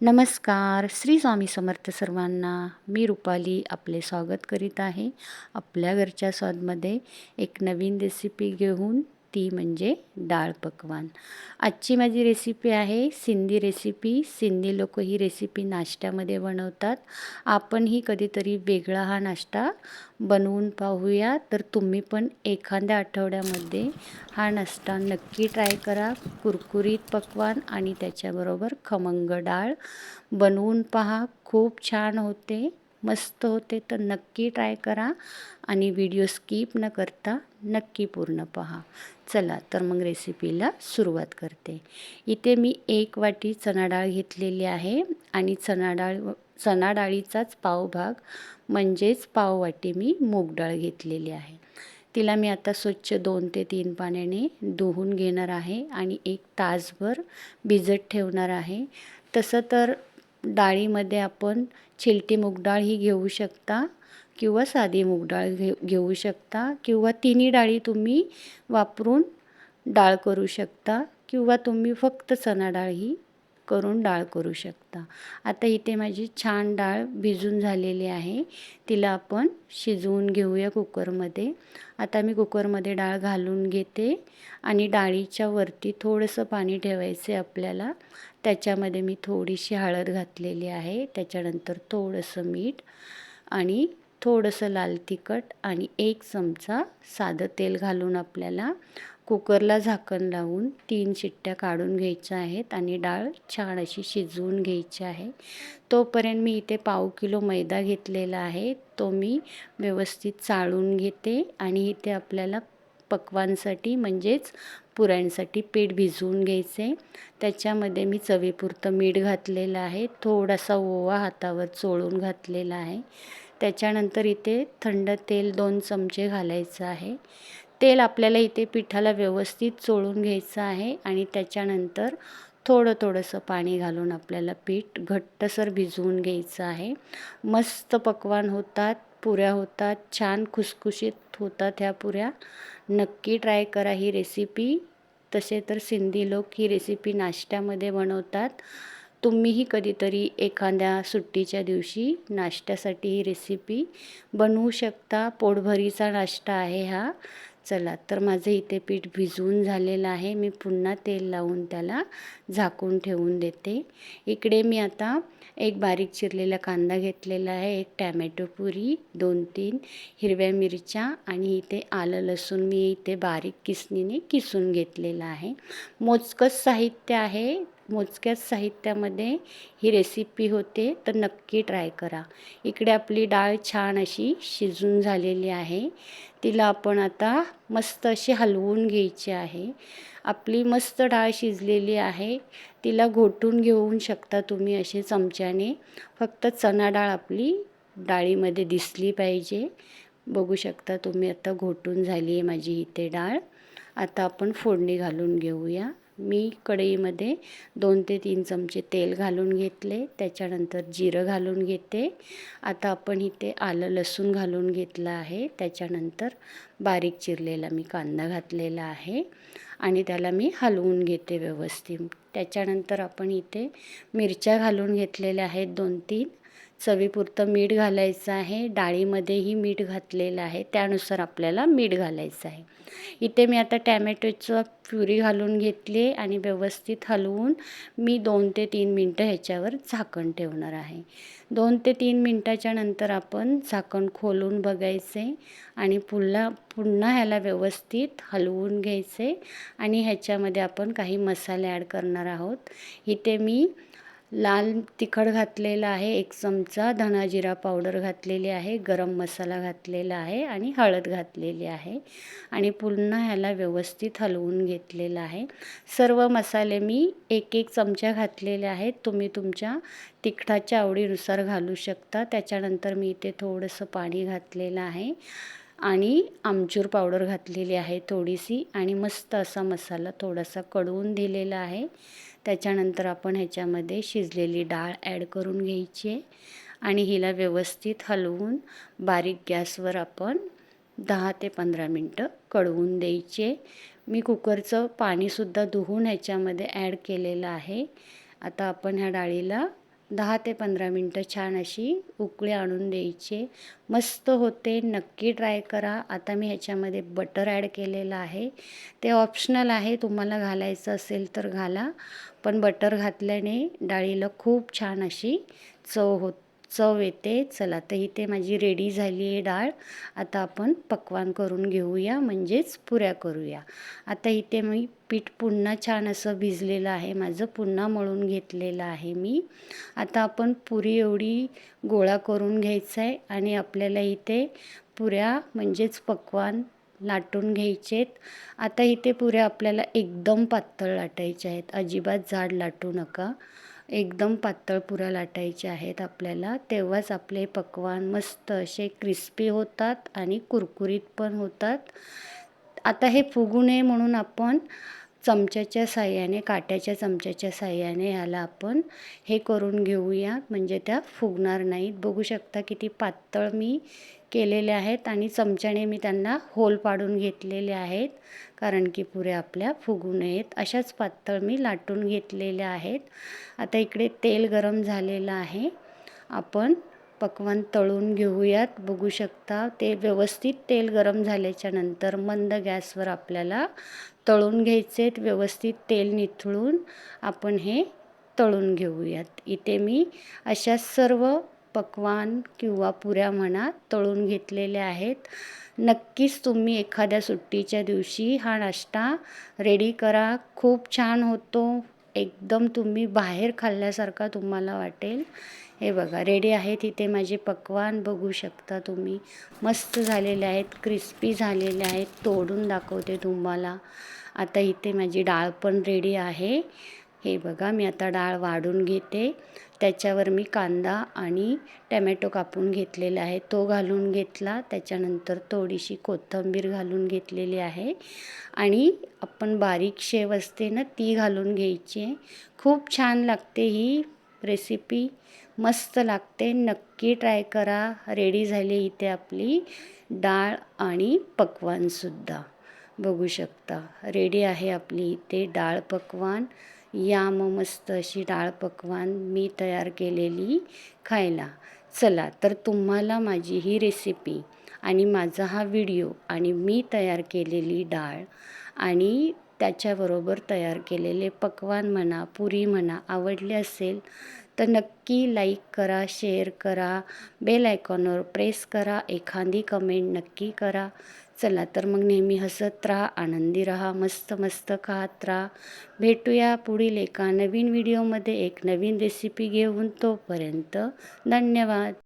नमस्कार. श्री स्वामी समर्थ सर्वांना मी रुपाली आपले स्वागत करीत आहे. आपल्या घरच्या स्वादमध्ये एक नवीन रेसिपी घेऊन ती म्हणजे डाळ पकवान. आजची माझी रेसिपी आहे सिंधी रेसिपी सिंधी लोक ही रेसिपी नाश्त्यामध्ये बनवतात. आपणही कधीतरी वेगळा हा नाश्ता बनवून पाहूया. तर तुम्ही पण एखाद्या आठवड्यामध्ये हा नाश्ता नक्की ट्राय करा. कुरकुरीत पकवान आणि त्याच्याबरोबर खमंग डाळ बनवून पहा. खूप छान होते. मस्त होते. तर नक्की ट्राय करा आणि व्हिडिओ स्किप न करता नक्की पूर्ण पहा. चला तर मग रेसिपीला सुरुवात करते. इथे मी एक वाटी चणा डाळ घेतलेली आहे आणि चणा डाळ चणा डाळीचाच पावभाग म्हणजेच पाववाटी मी मूग डाळ घेतलेली आहे. तिला मी आता स्वच्छ दोन ते तीन पाण्याने धुवून घेणार आहे आणि एक तासभर भिजत ठेवणार आहे. तसं तर डाळीमध्ये आपण चिलटी मूग डाळ ही घेऊ शकता. किंवा साधी मूग डाळ घे घेऊ शकता किंवा तिन्ही डाळी तुम्ही वापरून डाळ करू शकता किंवा तुम्ही फक्त चणा डाळ ही करून डाळ करू शकता. आता इथे माझी छान डाळ भिजून झालेली आहे. तिला आपण शिजवून घेऊया कुकरमध्ये. आता मी कुकरमध्ये डाळ घालून घेते आणि डाळीच्या वरती थोडंसं पाणी ठेवायचं आहे आपल्याला. त्याच्यामध्ये मी थोडीशी हळद घातलेली आहे. त्याच्यानंतर थोडंसं मीठ आणि थोडंसं लाल तिखट आणि एक चमचा साधं तेल घालून आपल्याला कुकरला झाकण लावून तीन शिट्ट्या काढून घ्यायच्या आहेत आणि डाळ छान अशी शिजवून घ्यायची आहे. तोपर्यंत मी इथे पाव किलो मैदा घेतलेला आहे. तो मी व्यवस्थित चाळून घेते आणि इथे आपल्याला पक्वांसाठी म्हणजेच पुऱ्यांसाठी पीठ भिजवून घ्यायचे. त्याच्यामध्ये मी चवीपुरतं मीठ घातलेलं आहे. थोडासा ओवा हातावर चोळून घातलेला आहे. त्याच्यानंतर इथे थंड तेल दोन चमचे घालायचं आहे. तेल आपल्याला इथे पिठाला व्यवस्थित चोळून घ्यायचं आहे आणि त्याच्यानंतर थोडं थोडंसं पाणी घालून आपल्याला पीठ घट्टसर भिजवून घ्यायचं आहे. मस्त पकवान होतात पुऱ्या होतात छान खुसखुशीत होतात ह्या पुऱ्या. नक्की ट्राय करा ही रेसिपी. तसे तर सिंधी लोक ही रेसिपी नाश्त्यामध्ये बनवतात. तुम्हीही कधीतरी एखाद्या सुट्टीच्या दिवशी नाश्त्यासाठी ही रेसिपी बनवू शकता. पोटभरीचा नाश्ता आहे हा. चला तर माझं इथे पीठ भिजवून झालेलं आहे. मी पुन्हा तेल लावून त्याला झाकून ठेवून देते. इकडे मी आता एक बारीक चिरलेला कांदा घेतलेला आहे एक टॅमॅटो पुरी दोन तीन हिरव्या मिरच्या आणि इथे आलं लसूण मी इथे बारीक किसणीने किसून घेतलेलं आहे. मोजकंच साहित्य आहे. मोजक्याच साहित्यामध्ये ही रेसिपी होते तर नक्की ट्राय करा. इकडे आपली डाळ छान अशी शिजून झालेली आहे. तिला आपण आता मस्त अशी हलवून घ्यायची आहे. आपली मस्त डाळ शिजलेली आहे. तिला घोटून घेऊन शकता तुम्ही असे चमच्याने. फक्त चणा डाळ आपली डाळीमध्ये दिसली पाहिजे. बघू शकता तुम्ही आता घोटून झाली आहे माझी इथे डाळ. आता आपण फोडणी घालून घेऊया. मी कढईमध्ये दोन ते तीन चमचे तेल घालून घेतले त्याच्यानंतर जिरं घालून घेते. आता आपण इथे आलं लसूण घालून घेतलं आहे त्याच्यानंतर बारीक चिरलेला मी कांदा घातलेला आहे आणि त्याला मी हलवून घेते व्यवस्थित. त्याच्यानंतर आपण इथे मिरच्या घालून घेतलेल्या आहेत दोन तीन. चवीपुरतं मीठ घालायचं आहे. डाळीमध्येही मीठ घातलेलं आहे. त्यानुसार आपल्याला मीठ घालायचं आहे. इथे मी आता टॅमॅटोचं प्युरी घालून घेतली आणि व्यवस्थित हलवून मी दोन ते तीन मिनटं ह्याच्यावर झाकण ठेवणार आहे. दोन ते तीन मिनटाच्या नंतर आपण झाकण खोलून बघायचे आणि पुन्हा पुन्हा ह्याला व्यवस्थित हलवून घ्यायचे आणि ह्याच्यामध्ये आपण काही मसाले ॲड करणार आहोत. इथे मी लाल तिखट घातलेला आहे एक चमचा धना जिरा पावडर घातलेली आहे गरम मसाला घातलेला आहे आणि हळद घातलेली आहे आणि पुन्हा ह्याला व्यवस्थित हलवून घेतलेलं आहे. सर्व मसाले मी एक एक चमचा घातलेले आहेत. तुम्ही तुमच्या तिखटाच्या आवडीनुसार घालू शकता. त्याच्यानंतर मी इथे थोडंसं पाणी घातलेलं आहे. आणि आमचूर पावडर घातलेली आहे थोडीशी आणि मस्त असा मसाला थोडासा कडवून दिलेला आहे. त्याच्यानंतर आपण ह्याच्यामध्ये शिजलेली डाळ ॲड करून घ्यायची आहे. आणि हिला व्यवस्थित हलवून बारीक गॅसवर आपण दहा ते पंधरा मिनटं कळवून द्यायचे मी कुकरचं पाणीसुद्धा धुवून ह्याच्यामध्ये ॲड केलेलं आहे. आता आपण ह्या डाळीला दहा ते पंधरा मिनटं छान अशी उकळी आणून द्यायची. मस्त होते नक्की ट्राय करा. आता मी ह्याच्यामध्ये बटर ॲड केलेलं आहे. ते ऑप्शनल आहे तुम्हाला घालायचं असेल तर घाला. पण बटर घातल्याने डाळीला खूप छान अशी चव होते. चव येते. चला तर इथे माझी रेडी झाली आहे डाळ. आता आपण पक्वान करून घेऊया म्हणजेच पुऱ्या करूया. आता इथे मी पीठ पुन्हा छान असं भिजलेलं आहे. माझं पुन्हा मळून घेतलेलं आहे मी. आता आपण पुरी एवढी गोळा करून घ्यायचं आहे आणि आपल्याला इथे पुऱ्या म्हणजेच पक्वान लाटून घ्यायचेत. आता इथे पुऱ्या आपल्याला एकदम पातळ लाटायच्या आहेत. अजिबात झाड लाटू नका. एकदम पातळ पुऱ्या लाटायच्या आहेत आपल्याला. तेव्हाच आपले पक्वान मस्त असे क्रिस्पी होतात आणि कुरकुरीत पण होतात. आता हे फुगू नये म्हणून आपण चमच्याच्या साह्याने काट्याच्या चमच्याच्या साह्याने ह्याला आपण हे करून घेऊया. म्हणजे त्या फुगणार नाहीत. बघू शकता किती पातळ मी केलेले आहेत आणि चमच्याने मी त्यांना होल पाडून घेतलेले आहेत. कारण की पुऱ्या आपल्या फुगू नयेत. अशाच पातळ मी लाटून घेतलेल्या आहेत. आता इकडे तेल गरम झालेलं आहे. आपण पक्वान तळून घेऊयात. बघू शकता ते व्यवस्थित तेल गरम झाल्याच्यानंतर मंद गॅसवर आपल्याला तळून घ्यायचे व्यवस्थित तेल निथळून आपण हे तळून घेऊयात. इथे मी अशा सर्व पकवान किंवा पुऱ्या म्हणा तळून घेतलेल्या आहेत. नक्कीच तुम्ही एखाद्या सुट्टीच्या दिवशी हा नाश्ता रेडी करा. खूप छान होतो. एकदम तुम्ही बाहेर खाल्ल्यासारखा तुम्हाला वाटेल. हे बघा रेडी आहेत इथे माझे पकवान बघू शकता तुम्ही. मस्त झालेले आहेत क्रिस्पी झालेले आहेत तोडून दाखवते तुम्हाला. आता इथे माझी डाळ पण रेडी आहे. हे बघा मी आता डाळ वाढून घेते. त्याच्यावर मी कांदा आणि टमॅटो कापून घेतलेला आहे. तो घालून घेतला त्याच्यानंतर थोडीशी कोथिंबीर घालून घेतलेली आहे. आणि आपण बारीक शेव असते ना ती घालून घ्यायची आहे. खूप छान लागते ही रेसिपी मस्त लागते. नक्की ट्राय करा. रेडी झाली इथे आपली डाळ आणि पक्वानसुद्धा बघू शकता. रेडी आहे आपली इथे डाळ पकवान. या मग मस्त अशी डाळ पकवान मी तयार केलेली खायला. चला तर तुम्हाला माझी ही रेसिपी आणि माझा हा व्हिडिओ आणि मी तयार केलेली डाळ आणि त्याच्याबरोबर तयार केलेले पकवान म्हणा पुरी म्हणा आवडले असेल तर नक्की लाईक करा शेअर करा बेल आयकॉनवर प्रेस करा एखादी कमेंट नक्की करा. चला तर मग नेहमी हसत राहा आनंदी राहा मस्त मस्त खात राहा. भेटूया पुढील एका नवीन व्हिडिओमध्ये एक नवीन रेसिपी घेऊन तोपर्यंत धन्यवाद.